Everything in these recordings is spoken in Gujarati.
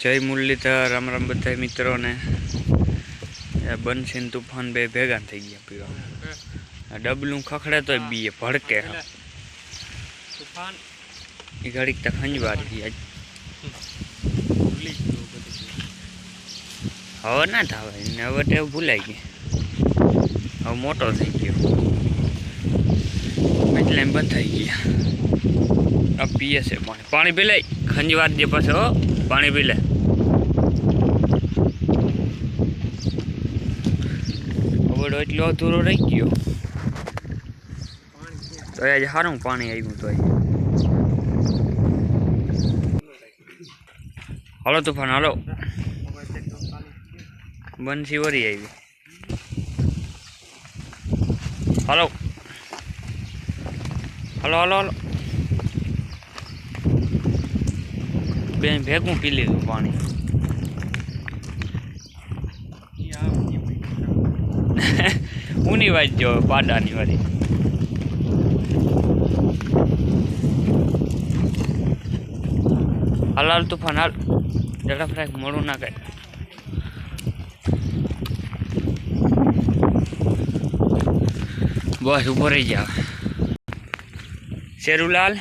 જય મુરલીધર રામ રામ બધા મિત્રોને. બનશીન તુફાન બે ભેગા થઈ ગયા પીવા. ડબલું ખખડે તોય બીએ ભડકે તુફાન. એ ઘડીક તો ખંજવાર ગયા હવે ના થાવે ને હવે ટેવ ભૂલાઈ ગઈ હવે મોટો થઈ ગયો. એટલે એમ બંધ થઈ ગયા. આ પીએ છે પાણી. પાણી પી લે. ખંજવાર દે પછી પાણી પી લે એટલો અધૂરો રહી ગયો. તો આજે સારું પાણી આવ્યું તો હાલો તુફાન, હાલો. બંસી વરી આવી. હાલો. હાલો હાલો હાલો. બેન ભેગું પી લીધું પાણી. ઊની વાત જો પાડાની વાળી. હાલ હાલ તુફાન, હાલ. જરા ફ્રાય મોડું ના કાંઈ બસ, ઊભો રહી જાવ શેરુલાલ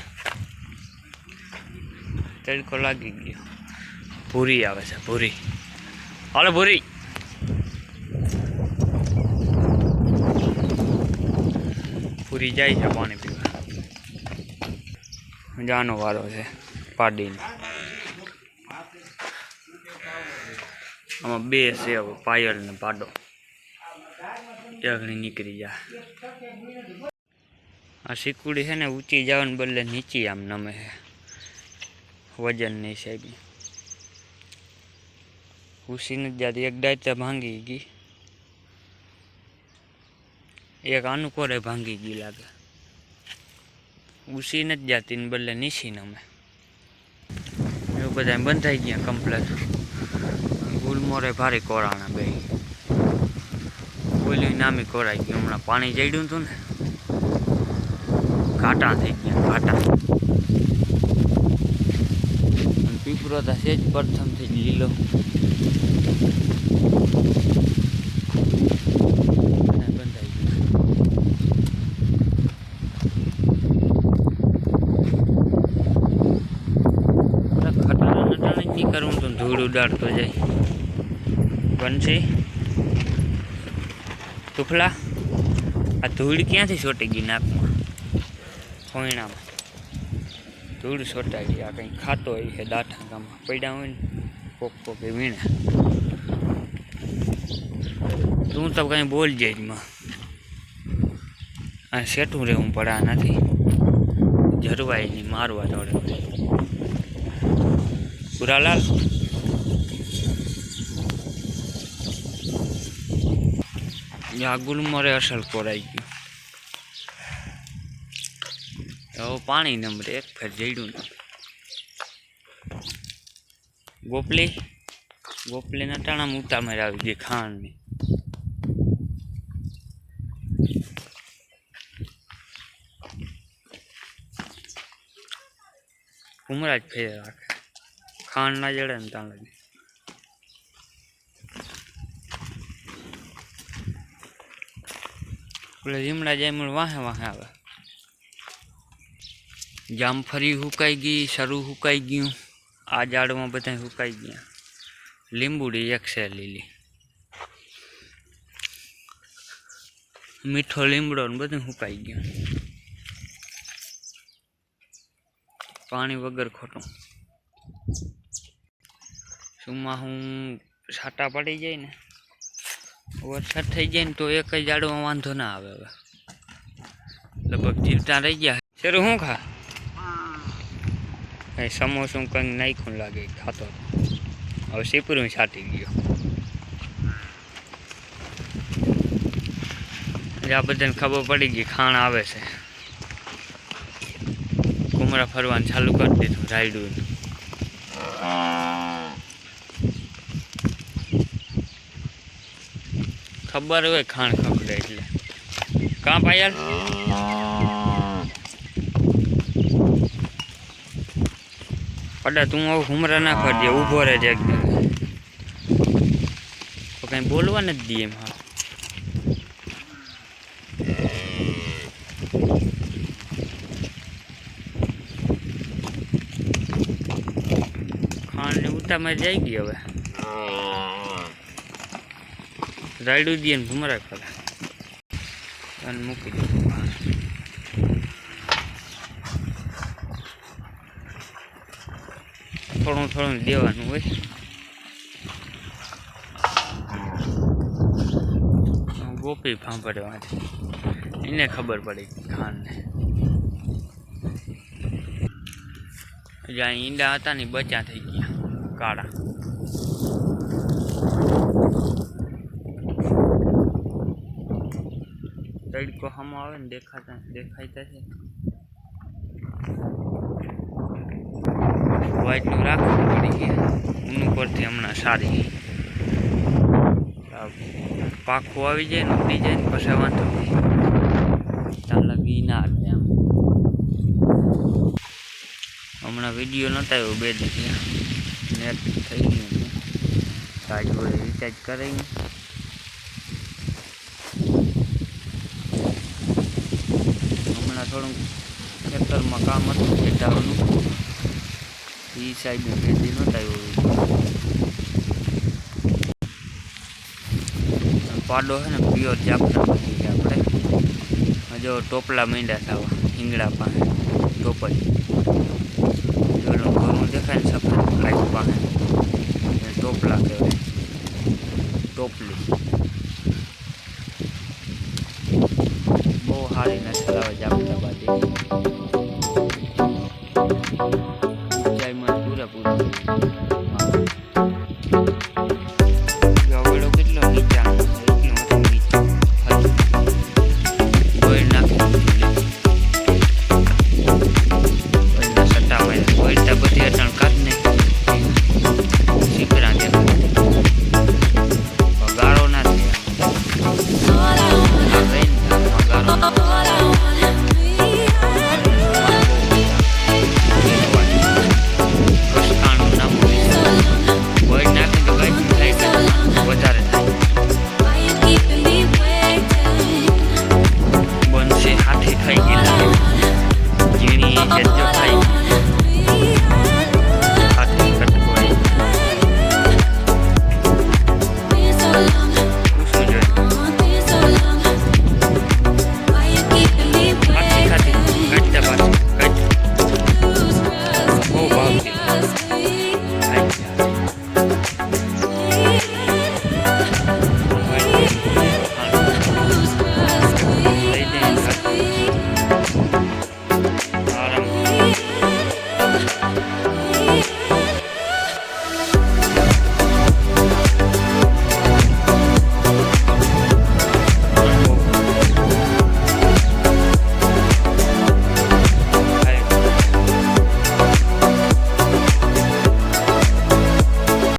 તડકો લાગી ગયો. પૂરી આવે છે પૂરી હાલો, ભૂરી. પૂરી જાય છે પાણી પીવા. જાનો વારો છે, પાડીનો. આમાં બે છે પાયલ ને પાડો. એકની નીકળી જાય આ સિકુડી છે ને, ઊંચી જવાને બદલે નીચી આમ નમે છે. વજનની સાહેબની ઉસી જ જાતી, એક દાયતા ભાંગી ગઈ. એક આનું ભાંગી ગઈ લાગે. ઉસી નથી જાતી ને બદલે નીસીને અમે. એવું બધા બંધાઈ ગયા કમ્પ્લેટ ગુલમોરે ભારે કોરાણા બે. ઓલી નામી કોરાઈ ગયું. હમણાં પાણી જડ્યું હતું ને. ઘાટા થઈ ગયા, ઘાટા. પીપરો તો સેજ પ્રથમથી લીલો અને બંધાઈ ગયું ખટારા નટાણે જ નહીં કરવું તો ધૂળ ઉડાડતો જાય. બંસી તુફલા આ ધૂળ ક્યાંથી છોટી ગઈ નાકમાં? ખોયણામાં ધૂળ છોટાઈ આ કંઈ ખાતો હોય છે દાઠા ગામમાં પડ્યા હોય ને, કોક કોકે વીણે. તું તો કંઈ બોલ જ માં. આ સેટું રહેવું પડે નથી. જરવાય નહીં મારવા જોડે પુરાલાલ આ ગુલમરે અસલ કોરાઈ ગયું. હવે પાણી નંબર એક ફેર જઈડું ગોપલી ગોપલીના મૂતા મારે આવી ગઈ ખાંડની. ઉમરા જ ફેર રાખે. ખાંડ ના જડે ને ત્યાં લગી. પેલા લીમડા જાય વાહે વાહે આવે જામફળી હુકાઈ ગઈ શરૂ હુકાઈ ગયું આ ઝાડમાં બધા હુકાઈ ગયા લીંબુડી એક છે લીલી. મીઠો લીમડો ને બધું હુકાઈ ગયું. પાણી વગર ખોટું. સુમાં હું છાંટા પડી જાય ને વરસાદ થઈ જાય ને તો એક જ વાંધો ના આવે હવે. લગભગ જીવતા રહી ગયા. શરૂ, શું ખા? કઈ સમોસું કંઈ નાખ્યું લાગે, ખાતો હવે સીપરું છાટી ગયો. આ બધાને ખબર પડી ગઈ, ખાણ આવે છે. કુમરા ફરવાનું ચાલુ કરી દીધું રાયડું ખબર હોય ખાણ ખકડે એટલે. કાં પાયલ? પડા તું આવું હુમરા ના કરજે, ઊભો રહેજે એક કંઈ બોલવા નથી દે એમ હા. ઉતા ઉતામાં જાય ગઈ હવે. રાયડું દે ને ભૂમરા ખાલા અને મૂકી દો થોડું થોડું દેવાનું હોય. ગોપી ભાંભરવાની એને ખબર પડી ખાનને જ્યાં ઈંડા હતા ને બચા થઈ ગયા. કાળા. તડકો હમો આવે ને દેખાતા દેખાતા છે. વ્હાઈટનું રાખવું પડી ગયા. ઊનું પરથી હમણાં સારી. પાખું આવી જાય ને ઉડી જાય ને પછી વાંધો નહીં. ત્યાં બી ના આવે આમ. હમણાં વીડિયો નહોતા આવ્યો બે દિવસ. નેટ થઈ ગયું રિચાર્જ કરાવી હમણાં થોડુંક ખેતરમાં કામ હતું, ખેતરનું. એ સાઈડનું ખેતી નહોતા પાડો છે ને, પ્યોર જાપના બની આપણે. જો ટોપલા મીંડા થવા હિંગડા પાસે, ટોપલ. પેલું ઘણું દેખાય ને સફેદ લાઈટ પાસે. ટોપલા કહેવાય. ટોપલી. બહુ સારી નસલ આવે જાપના Thank you.